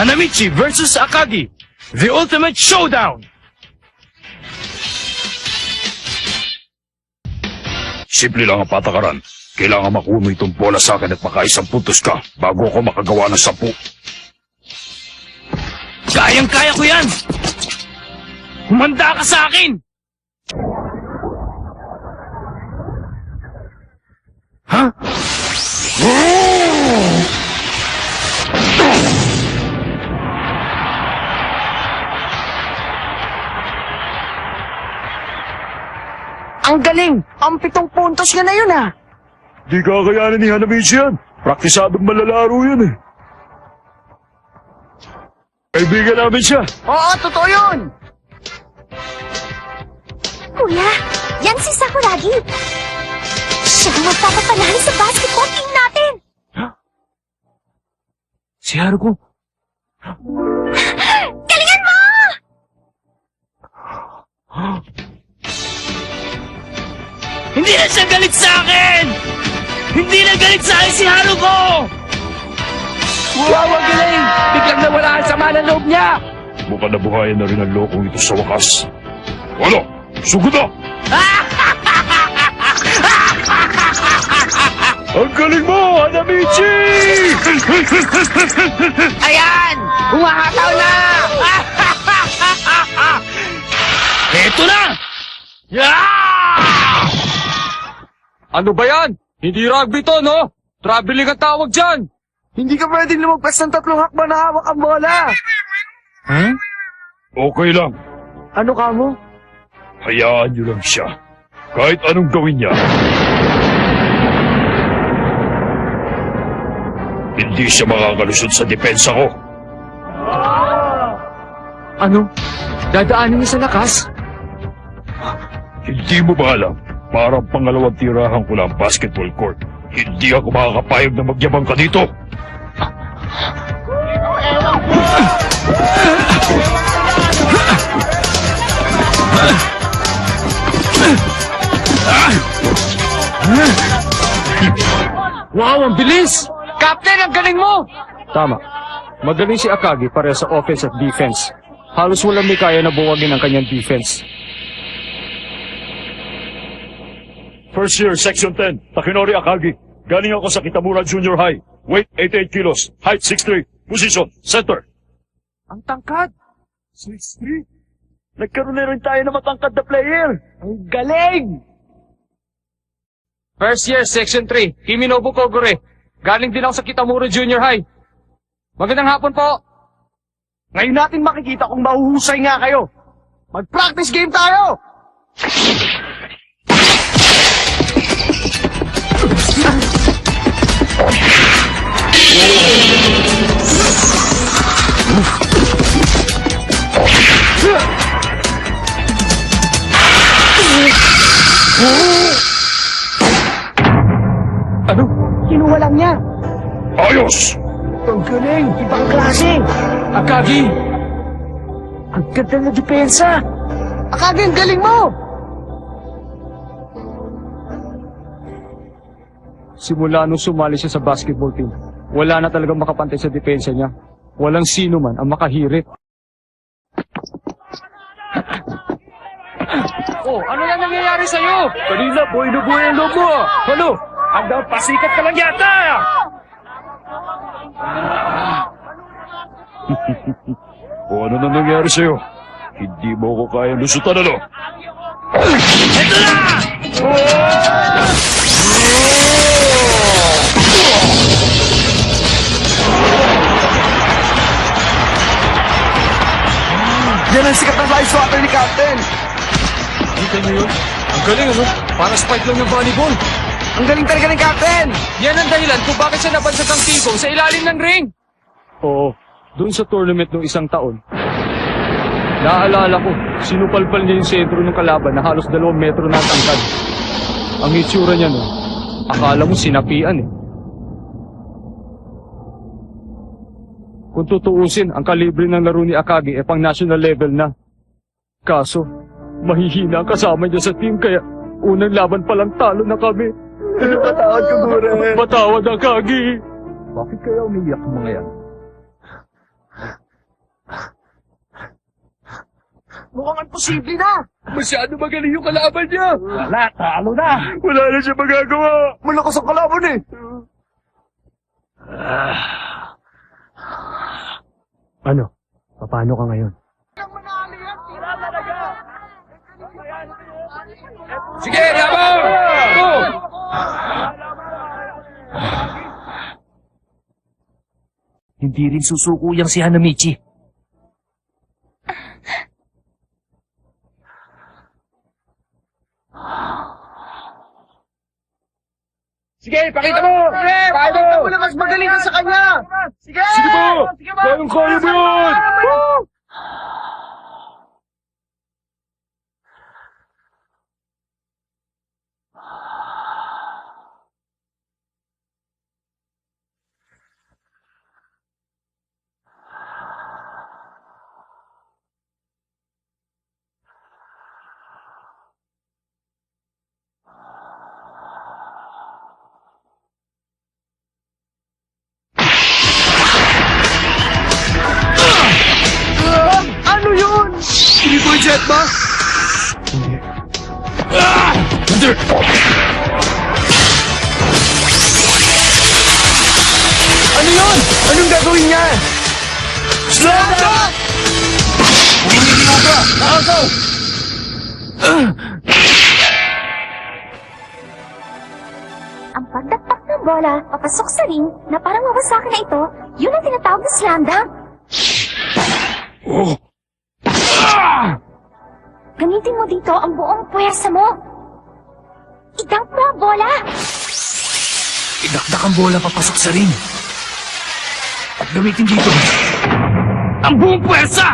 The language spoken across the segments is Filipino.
Hanamichi versus Akagi. The ultimate showdown. Simple lang ang patakaran. Kailangan makuha mo itong bola sa akin at makaisang puntos ka bago ako makagawa ng sampu. Kayang-kaya ko yan! Humanda ka sa akin! Ha? Ang galing! Ang pitong puntos niya na yun ah! Di kakayanin ni Hanamichi yan. Praktisadong malalaro yan eh. Kaibigan namin siya. Oo, totoo yun! Kuya, yan si Sakuragi. Siya ang magpapapanalo sa basketball team natin. Si Haruko. Galingan mo! Hindi na siya galit sa akin! Hindi na galit sa akin si Haruko! Wow, ang galing! Biglang nawala ang sama ng loob niya! Mukhang nabuhayan na rin ang lokong ito sa wakas. Ano? Sugod na! ang galing mo, Hanamichi! Ano ba yan? Hindi rugby to, no? Traveling ang tawag dyan. Hindi ka pwedeng lumagpas ng tatlong hakba na hawak ang bola! Okay lang. Ano ka mo? Hayaan niyo lang siya. Kahit anong gawin niya. Hindi siya makakalusot sa depensa ko. Ano? Dadaanin niya sa lakas? Hindi mo ba alam? Parang pangalawang tirahan ko lang ang basketball court. Hindi ako makakapayag na magyabang ka dito. Wow, ang bilis! Captain, ang galing mo! Tama. Magaling si Akagi para sa offense at defense. Halos walang may kaya na buwagin ang kanyang defense. First year, Section 10, Takinori Akagi. Galing ako sa Kitamura Junior High. Weight 88 kilos. Height 6'3". Position, center. Ang tangkad! 6'3"? Nagkaroon na rin tayo na matangkad na player. Ang galing! First year, Section 3, Kiminobu Kogure. Galing din ako sa Kitamura Junior High. Magandang hapon po. Ngayon natin makikita kung mahuhusay nga kayo. Mag-practice game tayo! Ano? Kinuha lang niya. Ayos! Ang galing! Ibang klase! Akagi! Ang ganda na depensa! Akagi, ang galing mo! Simula nung sumali siya sa basketball team, wala na talagang makapantay sa depensa niya. Walang sino man ang makahirit. Oh, ano na nangyayari sa'yo? Kanina, buhay na buhay ang loob mo. Ano? Hanggang pasikat ka lang yata. o ano na nangyari sa'yo? Hindi mo ko kaya lusutan ano? Eto na! Yan ang sikat na fly swatter ni Captain! Kita niyo yun? Ang galing ano? Para spike lang ng volleyball. Ang galing talaga ni Captain! Yan ang dahilan kung bakit siya nabansag ang tibong sa ilalim ng ring. Oo, dun sa tournament ng isang taon. Naaalala ko, sinupalpal niya yung sentro ng kalaban na halos dalawang metro na ang tangkad. Ang itsura niya nun, akala mo sinapian eh. Kung tutuusin, ang kalibre ng laro ni Akagi ay pang national level na. Kaso, mahihina ang kasama niya sa team kaya unang laban palang talo na kami. Patawad ka, Gure. Patawad, Akagi. Bakit kaya umiyak mga yan? Mukhang imposible na! Masyado magaling yung kalaban niya! Wala, talo na! Wala na siya magagawa! Malakas ang kalaban eh! Ah. Ano? Paano ka ngayon? Sige, laban! Go! Hindi rin susuko yang si Hanamichi. Sige, pakita mo! Sige, pakita Ako na mas magaling ka sa kanya. Sige! Sige ba? Kayang kaya mo yan! Ano yun? Anong gagawin niya? Slam dunk! Ang pagdakpak ng bola papasok sa ring na parang mawasakan na ito, yun ang tinatawag na slam dunk. Oh! Gamitin mo dito ang buong puwersa mo. I-dunk mo ang bola. Idakdak ang bola papasok sa ring. At gamitin dito. Ang buong puwersa!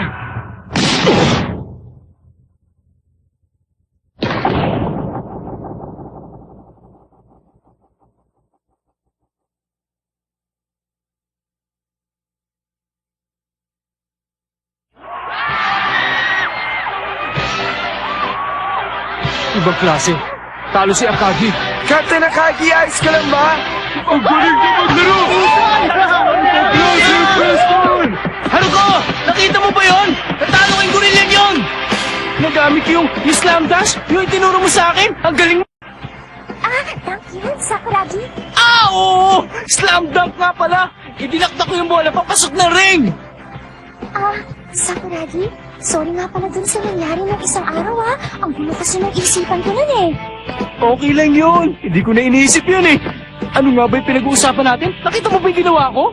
Ibang klase. Talo si Akagi. Captain Akagi, ayos ka lang ba? Ang galing na maglaro! Haruko! Nakita mo ba yon? Natalo kayong gorillang yon! Nagamit yung, yung slam dash, yung itinuro mo sa akin. Ang galing mo. Ah, dunk yun, Sakuragi. Ah, oo! Slam dunk nga pala. Idinakdak ko yung bola papasok ng ring. Ah, Sakuragi, sorry nga pala dun sa nangyari ng isang araw ah. Ang gulo kasi ng isipan ko nun eh. Okay lang yun. Hindi ko na iniisip yun eh. Ano nga ba yung pinag-uusapan natin? Nakita mo ba yung ginawa ko?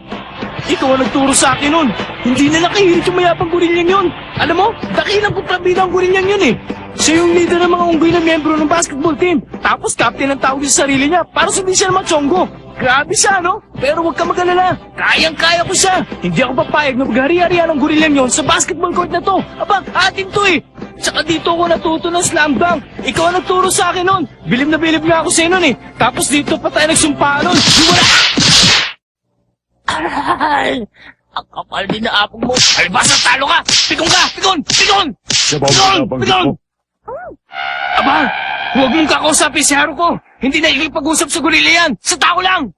Ikaw ang nagturo sa akin nun. Hindi na nakahirit yung mayapang gorilyang yun. Alam mo, dakilang kontrabida ang gorilyang yun eh. Siya yung leader ng mga unggoy na miyembro ng basketball team. Tapos captain ang tawag sa sarili niya para sundin siya ng mga tsonggo. Grabe siya, no? Pero huwag ka mag-alala. Kayang-kaya ko siya. Hindi ako papayag na maghari-harihan ng gorilyang yon sa basketball court na to. Aba, atin to eh. Tsaka dito ako natuto ng slam dunk. Ikaw ang nagturo sa akin nun. Bilib na bilib nga ako sa'yo nun eh. Tapos dito pa tayo nagsumpaan nun. Yung wala... Aral! Ang kapal din na apong mo. Albasa, talo ka! Pikon ka! Pikon! Pikon! Pikon! Pikon! Aba! Huwag mong kakausapin si Haruko! Hindi na ikipag-usap sa gorilla yan! Sa tao lang!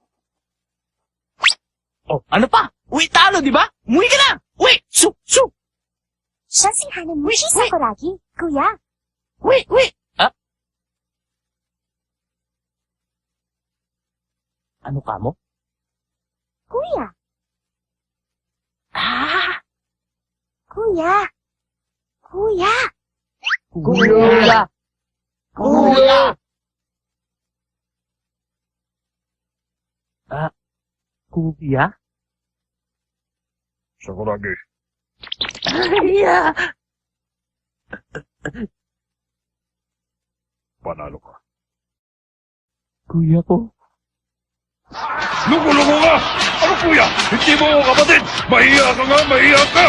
Oh, ano pa? Uwi talo, di ba? Umuwi ka na! Uwi! Su! Su! Siya si Hanamichi Sakuragi, kuya. Uwi! Uwi! Ah? Ano ka mo? Kuya. Ah! Kuya. Kuya. Kuya! Kuya! Ah, kuya? Sakuragi. Kuya! Panalo ka. Kuya ko. Lumulo mo ka! Ano kuya? Hindi mo ako kapatid! Mahiya ka nga! Mahiya ka!